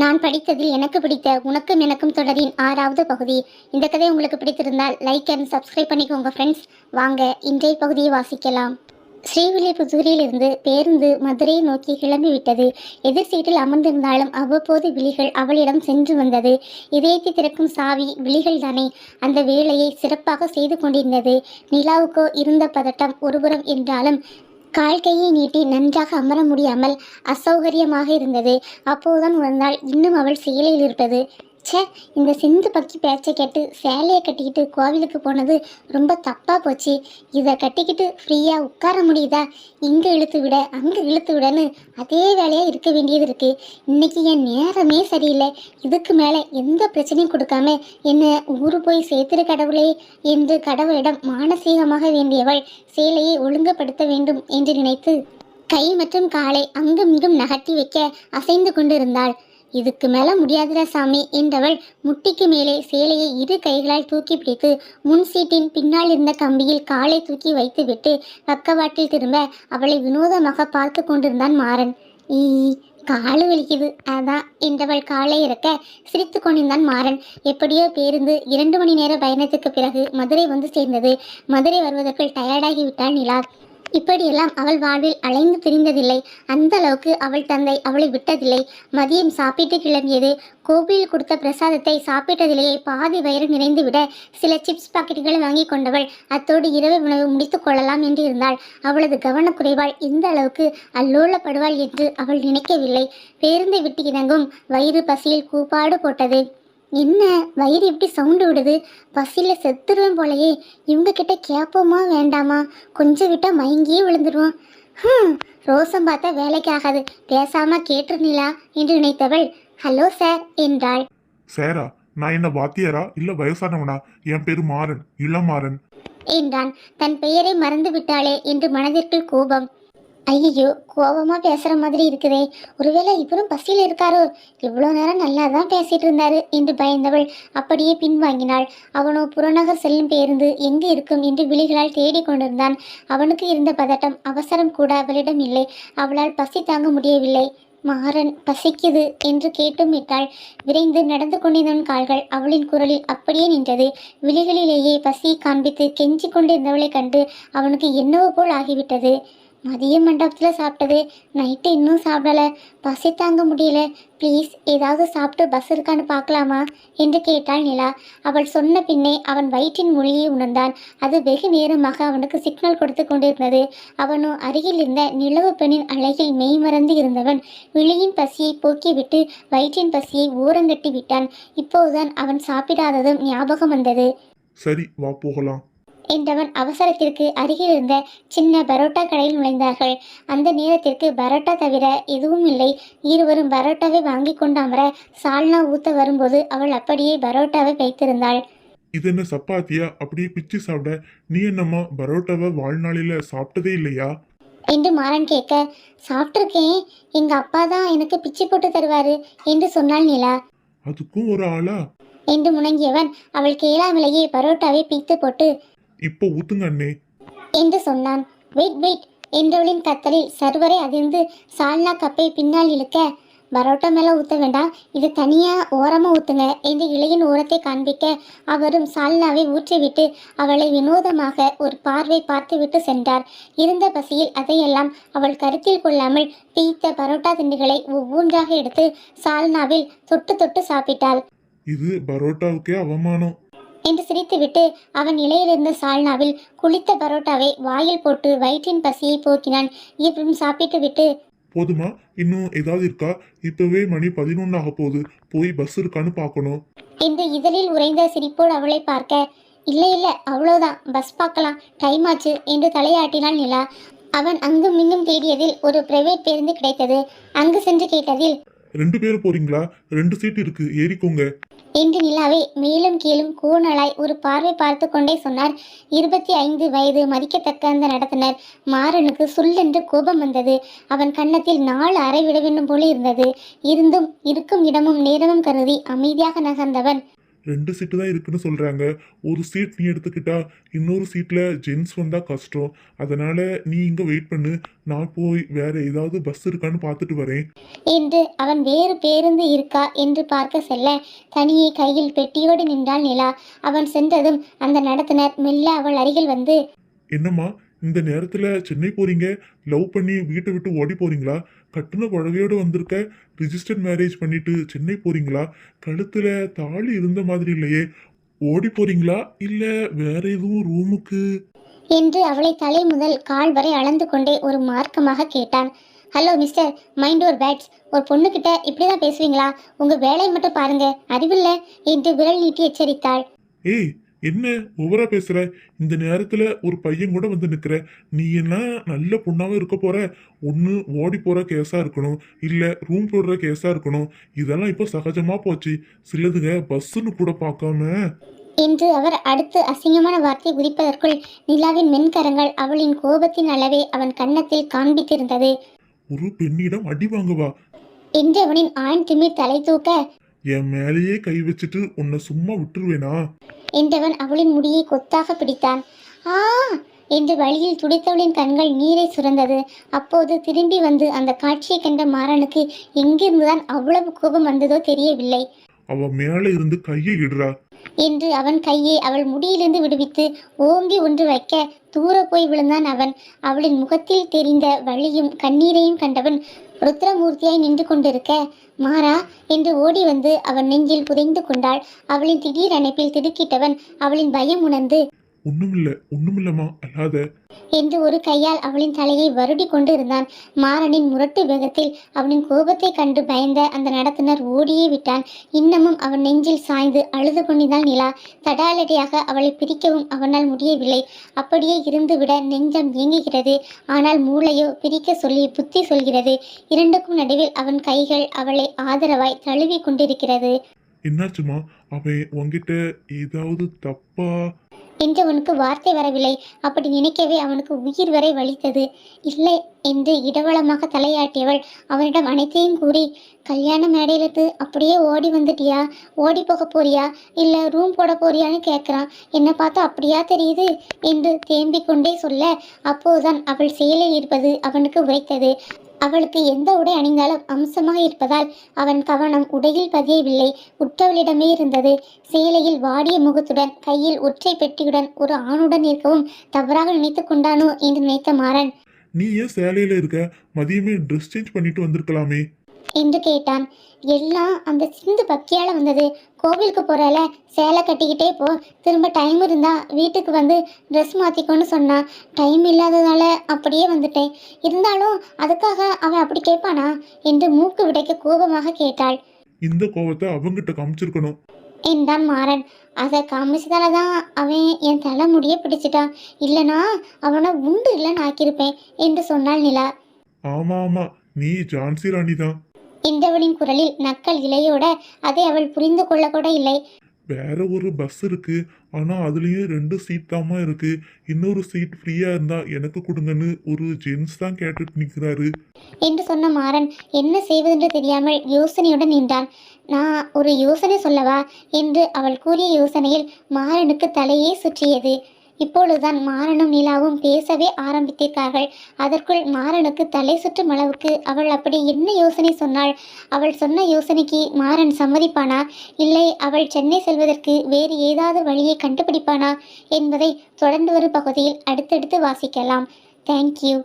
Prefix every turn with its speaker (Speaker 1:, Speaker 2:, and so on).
Speaker 1: நான் படித்ததில் எனக்கு பிடித்த உனக்கும் எனக்கும் தொடரின் ஆறாவது பகுதி. இந்த கதை உங்களுக்கு பிடித்திருந்தால் லைக் அண்ட் சப்ஸ்கிரைப் பண்ணிக்கோங்க ஃப்ரெண்ட்ஸ் வாங்க இன்றைய பகுதியை வாசிக்கலாம். ஸ்ரீவில்லிபுதூரிலிருந்து பேருந்து மதுரையை நோக்கி கிளம்பிவிட்டது எதிர் சீட்டில் அமர்ந்திருந்தாலும் அவ்வப்போது விழிகள் அவளிடம் சென்று வந்தது. இதயத்தை திறக்கும் சாவி விழிகள் தானே அந்த வேலையை சிறப்பாக செய்து கொண்டிருந்தது. நிலாவுக்கோ இருந்த பதட்டம் ஒருபுறம் என்றாலும் கால் கையை நீட்டி நன்றாக அமர முடியாமல் அசௌகரியமாக இருந்தது. அப்போதுதான் உணர்ந்தாள் இன்னும் அவள் செயலில் இருப்பது ச்சே இந்த சிந்து பக்கி பேச்சை கேட்டு சேலையை கட்டிக்கிட்டு கோவிலுக்கு போனது ரொம்ப தப்பாக போச்சு. இதை கட்டிக்கிட்டு ஃப்ரீயாக உட்கார முடியுதா? இங்கே இழுத்து விட அங்கே இழுத்து விடன்னு அதே வேலையாக இருக்க வேண்டியது இருக்குது இன்றைக்கி என் நேரமே சரியில்லை. இதுக்கு மேலே எந்த பிரச்சனையும் கொடுக்காம என்னை ஊரு போய் சேர்த்துரு கடவுளே என்று கடவுளிடம் மானசீகமாக வேண்டியவள் சேலையை ஒழுங்குபடுத்த வேண்டும் என்று நினைத்து கை மற்றும் காலை அங்கும் இங்கும் நகர்த்தி வைக்க அசைந்து கொண்டிருந்தாள். இதுக்கு மேல முடியாதுடா சாமி என்றவள் முட்டிக்கு மேலே சேலையை இரு கைகளால் தூக்கி பிடித்து முன் சீட்டின் பின்னால் இருந்த கம்பியில் காலை தூக்கி வைத்துவிட்டு பக்கவாட்டில் திரும்ப அவளை வினோதமாக பார்த்து கொண்டிருந்தான் மாறன். ஈ காலு வலிக்குது. அதான் என்றவள் காலை இறக்க சிரித்து கொண்டிருந்தான் மாறன். எப்படியோ பேருந்து இரண்டு மணி நேர பயணத்துக்கு பிறகு மதுரை வந்து சேர்ந்தது. மதுரை வருவதற்குள் டயர்டாகிவிட்டாள் நிலா. இப்படியெல்லாம் அவள் வாழ்வில் அலைந்து திரிந்ததில்லை. அந்த அளவுக்கு அவள் தந்தை அவளை விட்டதில்லை. மதியம் சாப்பிட்டு கிளம்பியது. கோவிலில் கொடுத்த பிரசாதத்தை சாப்பிட்டதிலேயே பாதி வயிறு நிறைந்துவிட சில சிப்ஸ் பாக்கெட்டுகளை வாங்கி கொண்டவள் அத்தோடு இரவு உணவு முடித்துக் கொள்ளலாம் என்று இருந்தாள். அவளது கவனக்குறைவால் இந்த அளவுக்கு அல்லோலப்படுவாள் என்று அவள் நினைக்கவில்லை. பேருந்தை விட்டு இறங்கும் வயிறு பசியில் கூப்பாடு போட்டது. என்ன? வயிறு இப்படி சவுண்டு விடுது? பசியில் செத்துருவேன் போலயே. இவங்க கிட்ட கேட்போமா வேண்டாமா? கொஞ்சம் விட்டா மயங்கியே விழுந்துருவோம் ஹம் ரோசம் பார்த்தா வேலைக்கு ஆகாது. பேசாம கேட்டுருந்தீங்களா என்று நினைத்தவள் ஹலோ சார் என்றாள்.
Speaker 2: சேரா நான் என்ன வாத்தியாரா? இல்ல வயசானவனா? என் பேரு மாறன் இளமாறன்
Speaker 1: என்றான். தன் பெயரை மறந்து விட்டாளே என்று மனதிற்குள் கோபம். ஐயோ கோபமாக பேசுகிற மாதிரி இருக்குதே. ஒருவேளை இவரும் பசியில் இருக்காரோ? இவ்வளோ நேரம் நல்லா தான் பேசிகிட்டு இருந்தாரு என்று பயந்தவள் அப்படியே பின்வாங்கினாள். அவனோ புறநகர் செல்லும் பேருந்து எங்கு இருக்கும் என்று விழிகளால் தேடிக் கொண்டிருந்தான். அவனுக்கு இருந்த பதட்டம் அவசரம் கூட அவளிடம் இல்லை. அவளால் பசி தாங்க முடியவில்லை. மாறன் பசிக்குது என்று கேட்டும் விட்டாள். விரைந்து நடந்து கொண்டிருந்தவன் கால்கள். அவளின் குரலில் அப்படியே நின்றது. விழிகளிலேயே பசி காண்பித்து கெஞ்சி கொண்டிருந்தவளை கண்டு அவனுக்கு என்னவோ போல் ஆகிவிட்டது. மதிய மண்டபத்தில் சாப்பிட்டது. நைட்டு இன்னும் சாப்பிடல. பசி தாங்க முடியல. ப்ளீஸ் ஏதாவது சாப்பிட்டு பஸ் இருக்கான்னு பார்க்கலாமா? என்று கேட்டாள் நிலா. அவள் சொன்ன பின்னே அவன் வயிற்றின் மொழியை உணர்ந்தான். அது வெகு நேரமாக அவனுக்கு சிக்னல் கொடுத்து கொண்டிருந்தது. அவனோ அருகில் இருந்த நிலவு பெண்ணின் அழகில் மெய்மறந்து இருந்தவன் விழியின் பசியை போக்கிவிட்டு வயிற்றின் பசியை ஓரங்கட்டி விட்டான். இப்போதுதான் அவன் சாப்பிடாததும் ஞாபகம் வந்தது.
Speaker 2: சரி வா போகலாம்.
Speaker 1: என்றவன் அவசரத்திற்கு அருகில் இருந்த சின்ன பரோட்டா கடையில் நுழைந்தார்கள். அந்த நேரத்திற்கு பரோட்டா தவிர எதுவும் இல்லை. இருவரும் பரோட்டாவை வாங்கி கொண்டு அமர சால்னா ஊத்த வரும்போது அவள் அப்படியே பரோட்டாவை வைத்திருந்தாள்.
Speaker 2: இது என்ன சப்பாத்தியா? அப்படியே பிச்சு சாப்பிட. நீ என்னம்மா பரோட்டாவை வாழ்நாளில சாப்பிட்டதே இல்லையா?
Speaker 1: என்று மாறன் கேட்க சாப்பிட்ருக்கேன் எங்க அப்பா தான் எனக்கு பிச்சை போட்டு தருவாரு என்று சொன்னாள் நிலா.
Speaker 2: அதுக்கும் ஒரு ஆளா?
Speaker 1: என்று முணங்கியவன் அவள் கேளாமலேயே பரோட்டாவை பித்து போட்டு
Speaker 2: இப்போ ஊத்துங்க அண்ணே.
Speaker 1: என்று சொன்னான். வெயிட் வெயிட் என்றவளின் கத்தலில் சர்வரை அதிர்ந்து சால்னா கப்பை பின்னால் இழுக்க பரோட்டா மேலே ஊற்ற வேண்டாம் இது தனியாக ஓரமாக ஊற்றுங்க என்று இலையின் ஓரத்தை காண்பிக்க அவரும் சால்னாவை ஊற்றிவிட்டு அவளை வினோதமாக ஒரு பார்வை பார்த்துவிட்டு சென்றார். இருந்த பசியில் அதையெல்லாம் அவள் கருத்தில் கொள்ளாமல் பீத்த பரோட்டா திண்டுகளை ஒவ்வொன்றாக எடுத்து சால்னாவில் தொட்டு தொட்டு சாப்பிட்டாள்.
Speaker 2: இது பரோட்டாவுக்கே அவமானம்.
Speaker 1: என்று சிரித்துவிட்டு அவன் இலையிலிருந்த சால்னாவில் குளித்த பரோட்டாவை வாயில் போட்டு வயிற்றின் பசியை போக்கினான். இவரும் சாப்பிட்டு விட்டு
Speaker 2: போதுமா இன்னும் ஏதாவது இருக்கா? இப்பவே மணி பதினொன்னு ஆக போகுது. போய் பஸ் இருக்கான்னு பார்க்கணும்.
Speaker 1: என்று இதழில் உறைந்த சிரிப்போடு அவளை பார்க்க இல்லை இல்லை அவ்வளோதான் பஸ் பார்க்கலாம். டைம் ஆச்சு என்று தலையாட்டினாள் நிலா. அவன் அங்கும் இங்கும் தேடியதில் ஒரு பிரைவேட் பேருந்து கிடைத்தது. அங்கு சென்று கேட்டதில்
Speaker 2: ரெண்டு பேரும் போறீங்களா? ரெண்டு சீட் இருக்கு. ஏறிக்கோங்க.
Speaker 1: என்று நிலாவை மேலும் கீழும் கூணலாய் ஒரு பார்வை பார்த்து கொண்டே சொன்னார். இருபத்தி ஐந்து வயது மதிக்கத்தக்க அந்த நடத்தினர். மாறனுக்கு சுல்லென்று கோபம் வந்தது. அவன் கன்னத்தில் நாலு அறை விட வேண்டும் போல இருந்தது. இருந்தும் இருக்கும் இடமும் நேரமும் கருதி அமைதியாக நகர்ந்தவன்.
Speaker 2: ரெண்டு சீட்டு தான் இருக்குன்னு சொல்றாங்க. ஒரு சீட் நீ எடுத்துக்கிட்டா இன்னொரு சீட்ல ஜென்ஸ் வந்தா கஷ்டம். அதனால நீ இங்க வெயிட் பண்ணு. நான் போய் வேற ஏதாவது பஸ் இருக்கான்னு பார்த்துட்டு வரேன்.
Speaker 1: என்று அவன் வேறு பேருந்து இருக்கா என்று பார்க்க செல்ல. தனியே கையில் பெட்டியோடு நின்றாள் நிலா. அவன் சென்றதும் அந்த நடத்துனர் மெல்ல அவள் அருகில் வந்து
Speaker 2: என்னம்மா? இந்த நேரத்துல சென்னை போறீங்க? லவ் பண்ணி வீட்டை விட்டு ஓடி போறீங்களா? கட்டுன புடவையோடு வந்திருக்க ரிஜிஸ்டர் மேரேஜ் பண்ணிட்டு சென்னை போறீங்களா? கழுத்துல தாலி இருந்த மாதிரி இல்லையே. ஓடி போறீங்களா? இல்ல வேற எதுவும் ரூமுக்கு
Speaker 1: என்று அவளை தலை முதல் கால் வரை அளந்து கொண்டே ஒரு மார்க்கமாக கேட்டான். ஹலோ மிஸ்டர் மைண்ட் ஒரு பேட்ஸ் ஒரு பொண்ணுகிட்ட இப்படி தான் பேசுவீங்களா? உங்கள் வேலையை மட்டும் பாருங்க. அறிவில்ல? என்று விரல் நீட்டி எச்சரித்தாள்.
Speaker 2: ஏய் என்ன ஓவரா பேசுற? இந்த நேரத்துல ஒரு பையன் கூட வந்து நிக்கிற. நீ என்ன நல்ல பொண்ணாவே இருக்க போற? ஒண்ணு ஓடி போற கேஸா இருக்கணும். இல்ல ரூம் போடுற கேஸா இருக்கணும். இதெல்லாம் இப்போ சகஜமா போச்சு. சிலதுங்க பஸ்ஸுன்னு கூட பார்க்காம.
Speaker 1: என்று அவர் அடுத்து அசிங்கமான வார்த்தை குதிப்பதற்குள் நிலாவின் மென்கரங்கள் அவளின் கோபத்தின் அளவை அவன் கன்னத்தில் காண்பித்திருந்தது.
Speaker 2: ஒரு பெண்ணிடம் அடி வாங்குவா?
Speaker 1: என்று அவனின் ஆண் திமிர் தலை தூக்க
Speaker 2: என் மேலேயே கை வச்சுட்டு உன்னை சும்மா விட்டுருவேனா?
Speaker 1: என்றவன் அவளின் முடியை கொத்தாக பிடித்தான். ஆ! என்று வழியில் துடித்தவளின் கண்கள் நீரை சுரந்தது. அப்போது திரும்பி வந்து அந்த காட்சியை கண்ட மாறனுக்கு எங்கிருந்துதான் அவ்வளவு கோபம் வந்ததோ தெரியவில்லை.
Speaker 2: அவ மேல இருந்து கையை இடுறா.
Speaker 1: என்று அவன் கையை அவள் முடியிலிருந்து விடுவித்து ஓங்கி ஒன்று வைக்க தூர போய் விழுந்தான் அவன். அவளின் முகத்தில் தெரிந்த வழியும் கண்ணீரையும் கண்டவன் ருத்ரமூர்த்தியாய் நின்று கொண்டிருக்க மாறா என்று ஓடி வந்து அவன் நெஞ்சில் புதைந்து கொண்டாள். அவளின் திடீர் அணைப்பில் திடுக்கிட்டவன் அவளின் பயம் உணர்ந்து
Speaker 2: ஒண்ணுமில்ல ஒண்ணுமில்லம்மா அல்லாத
Speaker 1: என்று ஒரு கையால் அவளின் தலையை வருடி கொண்டு இருந்தான் மாறனின் முரட்டு வேகத்தில் அவனின் கோபத்தை கண்டு பயந்த அந்த நடத்துனர் ஓடியே விட்டான். இன்னமும் அவன் நெஞ்சில் சாய்ந்து அழுது கொண்டிருந்தாள் நிலா. தடாலடியாக அவளை பிரிக்கவும் அவனால் முடியவில்லை. அப்படியே இருந்துவிட நெஞ்சம் இயங்குகிறது ஆனால் மூளையோ பிரிக்க சொல்லி புத்தி சொல்கிறது. இரண்டுக்கும் நடுவில் அவன் கைகள் அவளை ஆதரவாய் தழுவி கொண்டிருக்கிறது.
Speaker 2: என்னாச்சுமா? அவன் உங்ககிட்ட ஏதாவது தப்பா?
Speaker 1: என்று அவனுக்கு வார்த்தை வரவில்லை. அப்படி நினைக்கவே அவனுக்கு உயிர் வரை வலித்தது. இல்லை என்று இடவளமாக தலையாட்டியவள். அவனிடம் அனைத்தையும் கூறி கல்யாண மேடையிலத்து அப்படியே ஓடி வந்துட்டியா? ஓடி போக போறியா? இல்லை ரூம் போட போறியான்னு கேட்குறான் என்னை பார்த்தா அப்படியா தெரியுது? என்று தேம்பிக் கொண்டே சொல்ல அப்போதுதான் அவள் செயலில் இருப்பது அவனுக்கு உரைத்தது. அவளுக்கு எந்த உடை அணிந்தாலும் அம்சமாக இருப்பதால் அவன் கவனம் உடையில் பதியவில்லை. உற்றவளிடமே இருந்தது. சேலையில் வாடிய முகத்துடன் கையில் ஒற்றை பெட்டியுடன் ஒரு ஆணுடன் இருக்கவும் தவறாக நினைத்து கொண்டானோ என்று நினைத்த மாறன்.
Speaker 2: நீ ஏன் சேலையில இருக்க? மதியமே ட்ரெஸ் சேஞ்ச் பண்ணிட்டு வந்திருக்கலாமே.
Speaker 1: என்று கேட்டான். எல்லாம் அந்த சிந்து பக்கியால வந்தது. கோவிலுக்கு போறால சேலை கட்டிக்கிட்டே போ. திரும்ப டைம் இருந்தா வீட்டுக்கு வந்து ட்ரெஸ் மாத்திக்கோன்னு சொன்னான் டைம் இல்லாததால அப்படியே வந்துட்டேன். இருந்தாலும் அதுக்காக அவன் அப்படி கேட்பானா என்று மூக்கு விடைக்க கோபமாக கேட்டாள்.
Speaker 2: இந்த கோவத்தை அவங்கிட்ட காமிச்சிருக்கணும்.
Speaker 1: என்றான் மாறன். அதை காமிச்சதால தான் அவன் என் தலை முடிய பிடிச்சிட்டான். இல்லனா அவனை உண்டு இல்லைன்னு ஆக்கியிருப்பேன் என்று சொன்னாள் நிலா.
Speaker 2: ஆமா ஆமா. நீ ஜான்சி ராணி தான்
Speaker 1: என்றவளின் குரலில் நக்கல் இலையோட அதை அவள் புரிந்து கொள்ள கூட இல்லை.
Speaker 2: வேற ஒரு பஸ் இருக்கு. ஆனா அதுலயும் ரெண்டு சீட் தாமா இருக்கு. இன்னொரு சீட் ஃப்ரீயா இருந்தா எனக்கு கொடுங்கன்னு ஒரு ஜென்ஸ் தான் கேட்டுட்டு நிக்கிறாரு.
Speaker 1: என்று சொன்ன மாறன் என்ன செய்வதென்று தெரியாமல் யோசனையுடன் நின்றான். நான் ஒரு யோசனை சொல்லவா? என்று அவள் கூறிய யோசனையில் மாறனுக்கு தலையே சுற்றியது. இப்பொழுதுதான் மாறனும் நிலாவும் பேசவே ஆரம்பித்திருக்கார்கள். அதற்குள் மாறனுக்கு தலை சுற்றும் அளவுக்கு அவள் அப்படி என்ன யோசனை சொன்னாள்? அவள் சொன்ன யோசனைக்கு மாறன் சம்மதிப்பானா? இல்லை அவள் சென்னை செல்வதற்கு வேறு ஏதாவது வழியை கண்டுபிடிப்பானா? என்பதை தொடர்ந்து வரும் பகுதியில் அடுத்தடுத்து வாசிக்கலாம். தேங்க்யூ